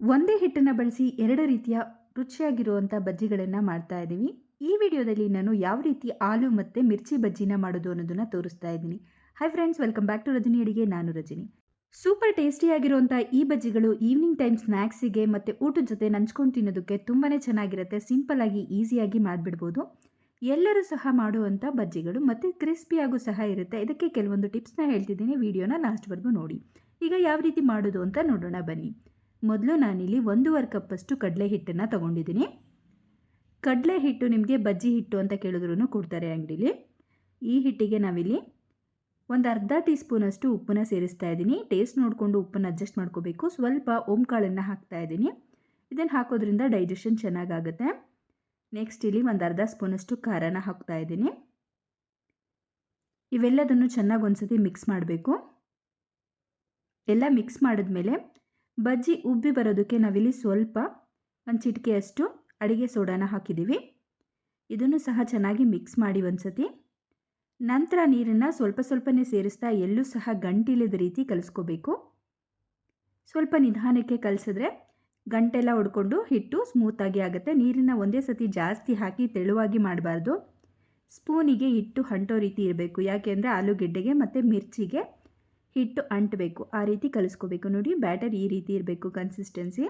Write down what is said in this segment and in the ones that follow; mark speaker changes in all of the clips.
Speaker 1: ಒಂದೇ ಹಿಟ್ಟನ್ನು ಬಳಸಿ ಎರಡು ರೀತಿಯ ರುಚಿಯಾಗಿರುವಂಥ ಬಜ್ಜಿಗಳನ್ನು ಮಾಡ್ತಾ ಇದ್ದೀವಿ ಈ ವಿಡಿಯೋದಲ್ಲಿ ನಾನು ಯಾವ ರೀತಿ ಆಲೂ ಮತ್ತು ಮಿರ್ಚಿ ಬಜ್ಜಿನ ಮಾಡೋದು ಅನ್ನೋದನ್ನು ತೋರಿಸ್ತಾ ಇದ್ದೀನಿ. Hi friends welcome back to Rajani Adige. ನಾನು ರಜನಿ. ಸೂಪರ್ ಟೇಸ್ಟಿಯಾಗಿರುವಂಥ ಈ ಬಜ್ಜಿಗಳು ಈವ್ನಿಂಗ್ ಟೈಮ್ ಸ್ನ್ಯಾಕ್ಸಿಗೆ ಮತ್ತು ಊಟದ ಜೊತೆ ನಂಚ್ಕೊಂಡು ತಿನ್ನೋದಕ್ಕೆ ತುಂಬಾ ಚೆನ್ನಾಗಿರುತ್ತೆ. ಸಿಂಪಲ್ಲಾಗಿ ಈಸಿಯಾಗಿ ಮಾಡಿಬಿಡ್ಬೋದು. ಎಲ್ಲರೂ ಸಹ ಮಾಡುವಂಥ ಬಜ್ಜಿಗಳು ಮತ್ತು ಕ್ರಿಸ್ಪಿಯಾಗೂ ಸಹ ಇರುತ್ತೆ. ಇದಕ್ಕೆ ಕೆಲವೊಂದು ಟಿಪ್ಸ್ನ ಹೇಳ್ತಿದ್ದೀನಿ. ವಿಡಿಯೋನ ಲಾಸ್ಟ್ವರೆಗೂ ನೋಡಿ. ಈಗ ಯಾವ ರೀತಿ ಮಾಡೋದು ಅಂತ ನೋಡೋಣ ಬನ್ನಿ. ಮೊದಲು ನಾನಿಲ್ಲಿ ಒಂದೂವರೆ ಕಪ್ಪಷ್ಟು ಕಡಲೆ ಹಿಟ್ಟನ್ನು ತೊಗೊಂಡಿದ್ದೀನಿ. ಕಡಲೆ ಹಿಟ್ಟು ನಿಮಗೆ ಬಜ್ಜಿ ಹಿಟ್ಟು ಅಂತ ಕೇಳಿದ್ರೂ ಕೊಡ್ತಾರೆ ಅಂಗಡೀಲಿ. ಈ ಹಿಟ್ಟಿಗೆ ನಾವಿಲ್ಲಿ ಒಂದು ಅರ್ಧ ಟೀ ಸ್ಪೂನಷ್ಟು ಉಪ್ಪನ್ನ ಸೇರಿಸ್ತಾ ಇದ್ದೀನಿ. ಟೇಸ್ಟ್ ನೋಡಿಕೊಂಡು ಉಪ್ಪನ್ನು ಅಡ್ಜಸ್ಟ್ ಮಾಡ್ಕೋಬೇಕು. ಸ್ವಲ್ಪ ಓಂಕಾಳನ್ನು ಹಾಕ್ತಾ ಇದ್ದೀನಿ. ಇದನ್ನು ಹಾಕೋದ್ರಿಂದ ಡೈಜೆಷನ್ ಚೆನ್ನಾಗಾಗುತ್ತೆ. ನೆಕ್ಸ್ಟ್ ಇಲ್ಲಿ ಒಂದು ಅರ್ಧ ಸ್ಪೂನಷ್ಟು ಖಾರನ ಹಾಕ್ತಾ ಇದ್ದೀನಿ. ಇವೆಲ್ಲದನ್ನು ಚೆನ್ನಾಗಿ ಒಂದ್ಸತಿ ಮಿಕ್ಸ್ ಮಾಡಬೇಕು. ಎಲ್ಲ ಮಿಕ್ಸ್ ಮಾಡಿದ್ಮೇಲೆ ಬಜ್ಜಿ ಉಬ್ಬಿ ಬರೋದಕ್ಕೆ ನಾವಿಲ್ಲಿ ಸ್ವಲ್ಪ ಒಂದು ಚಿಟಿಕೆಯಷ್ಟು ಅಡಿಗೆ ಸೋಡಾನ ಹಾಕಿದ್ದೀವಿ. ಇದನ್ನು ಸಹ ಚೆನ್ನಾಗಿ ಮಿಕ್ಸ್ ಮಾಡಿ ಒಂದ್ಸತಿ. ನಂತರ ನೀರನ್ನು ಸ್ವಲ್ಪ ಸ್ವಲ್ಪನೇ ಸೇರಿಸ್ತಾ ಎಲ್ಲೂ ಸಹ ಗಂಟಿಲ್ಲದ ರೀತಿ ಕಲಿಸ್ಕೋಬೇಕು. ಸ್ವಲ್ಪ ನಿಧಾನಕ್ಕೆ ಕಲಿಸಿದ್ರೆ ಗಂಟೆಲ್ಲ ಹೊಡ್ಕೊಂಡು ಹಿಟ್ಟು ಸ್ಮೂತಾಗಿ ಆಗುತ್ತೆ. ನೀರನ್ನು ಒಂದೇ ಸತಿ ಜಾಸ್ತಿ ಹಾಕಿ ತೆಳುವಾಗಿ ಮಾಡಬಾರ್ದು. ಸ್ಪೂನಿಗೆ ಹಿಟ್ಟು ಹಂಟೋ ರೀತಿ ಇರಬೇಕು. ಯಾಕೆಂದರೆ ಆಲೂಗೆಡ್ಡೆಗೆ ಮತ್ತು ಮಿರ್ಚಿಗೆ ಹಿಟ್ಟು ಅಂಟಬೇಕು, ಆ ರೀತಿ ಕಲಿಸ್ಕೋಬೇಕು. ನೋಡಿ, ಬ್ಯಾಟರ್ ಈ ರೀತಿ ಇರಬೇಕು ಕನ್ಸಿಸ್ಟೆನ್ಸಿ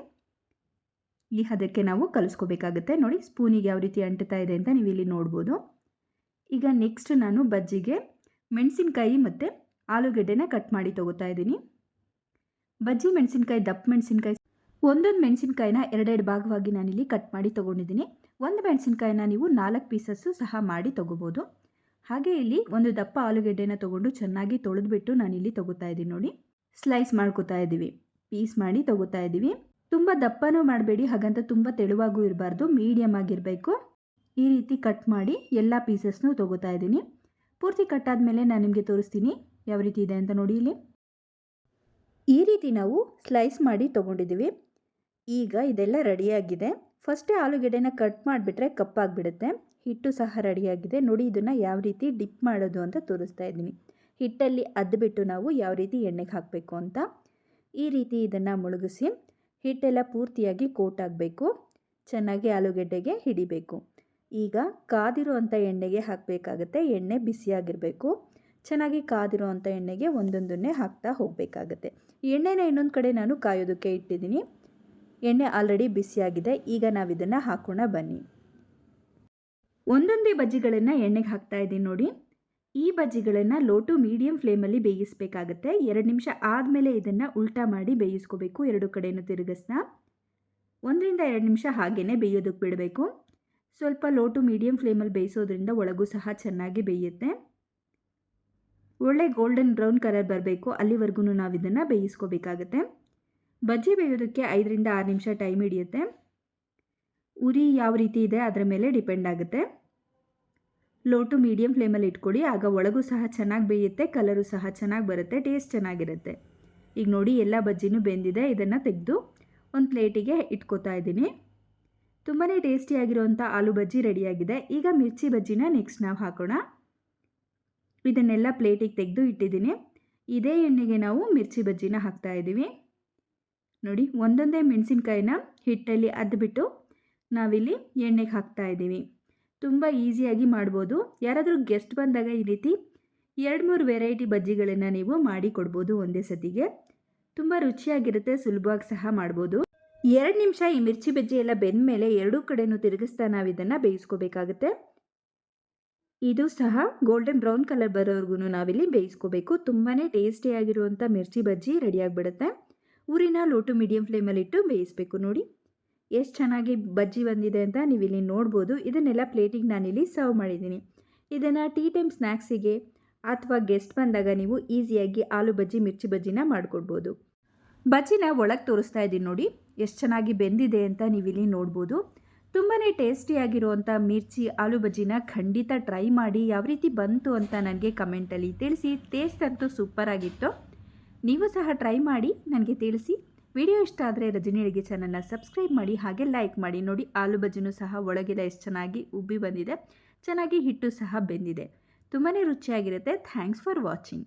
Speaker 1: ಈ ಅದಕ್ಕೆ ನಾವು ಕಲಿಸ್ಕೋಬೇಕಾಗುತ್ತೆ. ನೋಡಿ, ಸ್ಪೂನಿಗೆ ಯಾವ ರೀತಿ ಅಂಟುತ್ತಾ ಇದೆ ಅಂತ ನೀವು ಇಲ್ಲಿ ನೋಡ್ಬೋದು. ಈಗ ನೆಕ್ಸ್ಟ್ ನಾನು ಬಜ್ಜಿಗೆ ಮೆಣಸಿನ್ಕಾಯಿ ಮತ್ತು ಆಲೂಗಡ್ಡೆನ ಕಟ್ ಮಾಡಿ ತೊಗೋತಾ ಇದ್ದೀನಿ. ಬಜ್ಜಿ, ಮೆಣಸಿನ್ಕಾಯಿ, ದಪ್ಪ ಮೆಣಸಿನ್ಕಾಯಿ ಒಂದೊಂದು ಮೆಣಸಿನ್ಕಾಯಿನ ಎರಡೆರಡು ಭಾಗವಾಗಿ ನಾನಿಲ್ಲಿ ಕಟ್ ಮಾಡಿ ತೊಗೊಂಡಿದ್ದೀನಿ. ಒಂದು ಮೆಣಸಿನ್ಕಾಯಿನ ನೀವು ನಾಲ್ಕು ಪೀಸಸ್ಸು ಸಹ ಮಾಡಿ ತೊಗೋಬೋದು. ಹಾಗೆ ಇಲ್ಲಿ ಒಂದು ದಪ್ಪ ಆಲೂಗೆಡ್ಡೆನ ತಗೊಂಡು ಚೆನ್ನಾಗಿ ತೊಳೆದ್ಬಿಟ್ಟು ನಾನಿಲ್ಲಿ ತಗೋತಾ ಇದ್ದೀನಿ ನೋಡಿ. ಸ್ಲೈಸ್ ಮಾಡ್ಕೋತಾ ಇದ್ದೀವಿ. ಪೀಸ್ ಮಾಡಿ ತಗೋತಾ ಇದ್ದೀವಿ. ತುಂಬ ದಪ್ಪನೂ ಮಾಡಬೇಡಿ, ಹಾಗಂತ ತುಂಬ ತೆಳುವಾಗೂ ಇರಬಾರ್ದು ಮೀಡಿಯಮ್ ಆಗಿರಬೇಕು. ಈ ರೀತಿ ಕಟ್ ಮಾಡಿ ಎಲ್ಲ ಪೀಸಸ್ನೂ ತೊಗೋತಾ ಇದ್ದೀನಿ. ಪೂರ್ತಿ ಕಟ್ಟಾದ ಮೇಲೆ ನಾನು ನಿಮಗೆ ತೋರಿಸ್ತೀನಿ ಯಾವ ರೀತಿ ಇದೆ ಅಂತ ನೋಡಿ ಇಲ್ಲಿ. ಈ ರೀತಿ ನಾವು ಸ್ಲೈಸ್ ಮಾಡಿ ತೊಗೊಂಡಿದ್ದೀವಿ. ಈಗ ಇದೆಲ್ಲ ರೆಡಿಯಾಗಿದೆ ಫಸ್ಟೇ ಆಲೂಗೆಡ್ಡೆನ ಕಟ್ ಮಾಡಿಬಿಟ್ರೆ ಕಪ್ಪಾಗಿಬಿಡುತ್ತೆ. ಹಿಟ್ಟು ಸಹ ರೆಡಿಯಾಗಿದೆ. ನೋಡಿ, ಇದನ್ನು ಯಾವ ರೀತಿ ಡಿಪ್ ಮಾಡೋದು ಅಂತ ತೋರಿಸ್ತಾ ಇದ್ದೀನಿ. ಹಿಟ್ಟಲ್ಲಿ ಅದ್ಬಿಟ್ಟು ನಾವು ಯಾವ ರೀತಿ ಎಣ್ಣೆಗೆ ಹಾಕಬೇಕು ಅಂತ ಈ ರೀತಿ ಇದನ್ನು ಮುಳುಗಿಸಿ ಹಿಟ್ಟೆಲ್ಲ ಪೂರ್ತಿಯಾಗಿ ಕೋಟ್ ಆಗಬೇಕು. ಚೆನ್ನಾಗಿ ಆಲೂಗೆಡ್ಡೆಗೆ ಹಿಡಿಬೇಕು. ಈಗ ಕಾದಿರೋ ಅಂಥ ಎಣ್ಣೆಗೆ ಹಾಕಬೇಕಾಗತ್ತೆ. ಎಣ್ಣೆ ಬಿಸಿಯಾಗಿರಬೇಕು. ಚೆನ್ನಾಗಿ ಕಾದಿರೋ ಅಂಥ ಎಣ್ಣೆಗೆ ಒಂದೊಂದನ್ನೇ ಹಾಕ್ತಾ ಹೋಗಬೇಕಾಗತ್ತೆ. ಎಣ್ಣೆನ ಇನ್ನೊಂದು ಕಡೆ ನಾನು ಕಾಯೋದಕ್ಕೆ ಇಟ್ಟಿದ್ದೀನಿ. ಎಣ್ಣೆ ಆಲ್ರೆಡಿ ಬಿಸಿಯಾಗಿದೆ. ಈಗ ನಾವು ಇದನ್ನು ಹಾಕೋಣ ಬನ್ನಿ. ಒಂದೊಂದೇ ಬಜ್ಜಿಗಳನ್ನು ಎಣ್ಣೆಗೆ ಹಾಕ್ತಾ ಇದ್ದೀನಿ ನೋಡಿ. ಈ ಬಜ್ಜಿಗಳನ್ನು ಲೋ ಟು ಮೀಡಿಯಂ ಫ್ಲೇಮಲ್ಲಿ ಬೇಯಿಸಬೇಕಾಗುತ್ತೆ. ಎರಡು ನಿಮಿಷ ಆದಮೇಲೆ ಇದನ್ನು ಉಲ್ಟಾ ಮಾಡಿ ಬೇಯಿಸ್ಕೋಬೇಕು ಎರಡು ಕಡೆಯೂ ತಿರುಗಿಸ್ತಾ ಒಂದರಿಂದ ಎರಡು ನಿಮಿಷ ಹಾಗೇ ಬೇಯೋದಕ್ಕೆ ಬಿಡಬೇಕು. ಸ್ವಲ್ಪ ಲೋ ಟು ಮೀಡಿಯಂ ಫ್ಲೇಮಲ್ಲಿ ಬೇಯಿಸೋದ್ರಿಂದ ಒಳಗೂ ಸಹ ಚೆನ್ನಾಗಿ ಬೇಯುತ್ತೆ. ಒಳ್ಳೆ ಗೋಲ್ಡನ್ ಬ್ರೌನ್ ಕಲರ್ ಬರಬೇಕು. ಅಲ್ಲಿವರೆಗೂ ನಾವು ಇದನ್ನು ಬೇಯಿಸ್ಕೋಬೇಕಾಗತ್ತೆ. ಬಜ್ಜಿ ಬೇಯೋದಕ್ಕೆ ಐದರಿಂದ ಆರು ನಿಮಿಷ ಟೈಮ್ ಹಿಡಿಯುತ್ತೆ. ಉರಿ ಯಾವ ರೀತಿ ಇದೆ ಅದರ ಮೇಲೆ ಡಿಪೆಂಡ್ ಆಗುತ್ತೆ. ಲೋ ಟು ಮೀಡಿಯಂ ಫ್ಲೇಮಲ್ಲಿ ಇಟ್ಕೊಳ್ಳಿ. ಆಗ ಒಳಗೂ ಸಹ ಚೆನ್ನಾಗಿ ಬೇಯುತ್ತೆ, ಕಲರು ಸಹ ಚೆನ್ನಾಗಿ ಬರುತ್ತೆ, ಟೇಸ್ಟ್ ಚೆನ್ನಾಗಿರುತ್ತೆ. ಈಗ ನೋಡಿ, ಎಲ್ಲ ಬಜ್ಜಿನೂ ಬೆಂದಿದೆ. ಇದನ್ನು ತೆಗೆದು ಒಂದು ಪ್ಲೇಟಿಗೆ ಇಟ್ಕೋತಾ ಇದ್ದೀನಿ. ತುಂಬಾ ಟೇಸ್ಟಿಯಾಗಿರುವಂಥ ಆಲೂ ಬಜ್ಜಿ ರೆಡಿಯಾಗಿದೆ. ಈಗ ಮಿರ್ಚಿ ಬಜ್ಜಿನ ನೆಕ್ಸ್ಟ್ ನಾವು ಹಾಕೋಣ. ಇದನ್ನೆಲ್ಲ ಪ್ಲೇಟಿಗೆ ತೆಗೆದು ಇಟ್ಟಿದ್ದೀನಿ. ಇದೇ ಎಣ್ಣೆಗೆ ನಾವು ಮಿರ್ಚಿ ಬಜ್ಜಿನ ಹಾಕ್ತಾ ಇದ್ದೀವಿ. ನೋಡಿ, ಒಂದೊಂದೇ ಮೆಣಸಿನ್ಕಾಯಿನ ಹಿಟ್ಟಲ್ಲಿ ಅದ್ಬಿಟ್ಟು ನಾವಿಲ್ಲಿ ಎಣ್ಣೆಗೆ ಹಾಕ್ತಾ ಇದ್ದೀವಿ. ತುಂಬ ಈಸಿಯಾಗಿ ಮಾಡ್ಬೋದು. ಯಾರಾದರೂ ಗೆಸ್ಟ್ ಬಂದಾಗ ಈ ರೀತಿ ಎರಡು ಮೂರು ವೆರೈಟಿ ಬಜ್ಜಿಗಳನ್ನು ನೀವು ಮಾಡಿ ಕೊಡ್ಬೋದು ಒಂದೇ ಸತಿಗೆ. ತುಂಬ ರುಚಿಯಾಗಿರುತ್ತೆ, ಸುಲಭವಾಗಿ ಸಹ ಮಾಡ್ಬೋದು. ಎರಡು ನಿಮಿಷ ಈ ಮಿರ್ಚಿ ಬಜ್ಜಿ ಎಲ್ಲ ಬೆಂದ ಮೇಲೆ ಎರಡೂ ಕಡೆನೂ ತಿರುಗಿಸ್ತಾ ನಾವು ಇದನ್ನು ಬೇಯಿಸ್ಕೋಬೇಕಾಗುತ್ತೆ. ಇದು ಸಹ ಗೋಲ್ಡನ್ ಬ್ರೌನ್ ಕಲರ್ ಬರೋವರೆಗೂ ನಾವಿಲ್ಲಿ ಬೇಯಿಸ್ಕೋಬೇಕು. ತುಂಬಾ ಟೇಸ್ಟಿಯಾಗಿರುವಂಥ ಮಿರ್ಚಿ ಬಜ್ಜಿ ರೆಡಿಯಾಗಿಬಿಡುತ್ತೆ ಊರಿನ ಲೋ ಟು ಮೀಡಿಯಂ ಫ್ಲೇಮಲ್ಲಿಟ್ಟು ಬೇಯಿಸಬೇಕು ನೋಡಿ. ಎಷ್ಟು ಚೆನ್ನಾಗಿ ಬಜ್ಜಿ ಬಂದಿದೆ ಅಂತ ನೀವು ಇಲ್ಲಿ ನೋಡ್ಬೋದು. ಇದನ್ನೆಲ್ಲ ಪ್ಲೇಟಿಗೆ ನಾನಿಲ್ಲಿ ಸರ್ವ್ ಮಾಡಿದ್ದೀನಿ. ಇದನ್ನು ಟೀ ಟೈಮ್ ಸ್ನ್ಯಾಕ್ಸಿಗೆ ಅಥವಾ ಗೆಸ್ಟ್ ಬಂದಾಗ ನೀವು ಈಸಿಯಾಗಿ ಆಲೂ ಬಜ್ಜಿ, ಮಿರ್ಚಿ ಬಜ್ಜಿನ ಮಾಡಿಕೊಡ್ಬೋದು. ಬಜ್ಜಿನ ಒಳಗೆ ತೋರಿಸ್ತಾ ಇದ್ದೀನಿ ನೋಡಿ, ಎಷ್ಟು ಚೆನ್ನಾಗಿ ಬೆಂದಿದೆ ಅಂತ ನೀವಿಲ್ಲಿ ನೋಡ್ಬೋದು. ತುಂಬಾ ಟೇಸ್ಟಿಯಾಗಿರುವಂಥ ಮಿರ್ಚಿ, ಆಲೂ ಬಜ್ಜಿನ ಖಂಡಿತ ಟ್ರೈ ಮಾಡಿ, ಯಾವ ರೀತಿ ಬಂತು ಅಂತ ನನಗೆ ಕಮೆಂಟಲ್ಲಿ ತಿಳಿಸಿ. ಟೇಸ್ಟ್ ಅಂತೂ ಸೂಪರ್ ಆಗಿತ್ತು. ನೀವು ಸಹ ಟ್ರೈ ಮಾಡಿ, ನನಗೆ ತಿಳಿಸಿ. ವಿಡಿಯೋ ಇಷ್ಟ ಆದರೆ ರಜನಿ ಅಡುಗೆ ಚಾನಲ್ನ ಸಬ್ಸ್ಕ್ರೈಬ್ ಮಾಡಿ, ಹಾಗೆ ಲೈಕ್ ಮಾಡಿ. ನೋಡಿ, ಆಲೂ ಬಜ್ಜಿನೂ ಸಹ ಒಳಗೆಲ್ಲ ಎಷ್ಟು ಚೆನ್ನಾಗಿ ಉಬ್ಬಿ ಬಂದಿದೆ. ಚೆನ್ನಾಗಿ ಹಿಟ್ಟು ಸಹ ಬೆಂದಿದೆ. ತುಂಬಾ ರುಚಿಯಾಗಿರುತ್ತೆ. Thanks for watching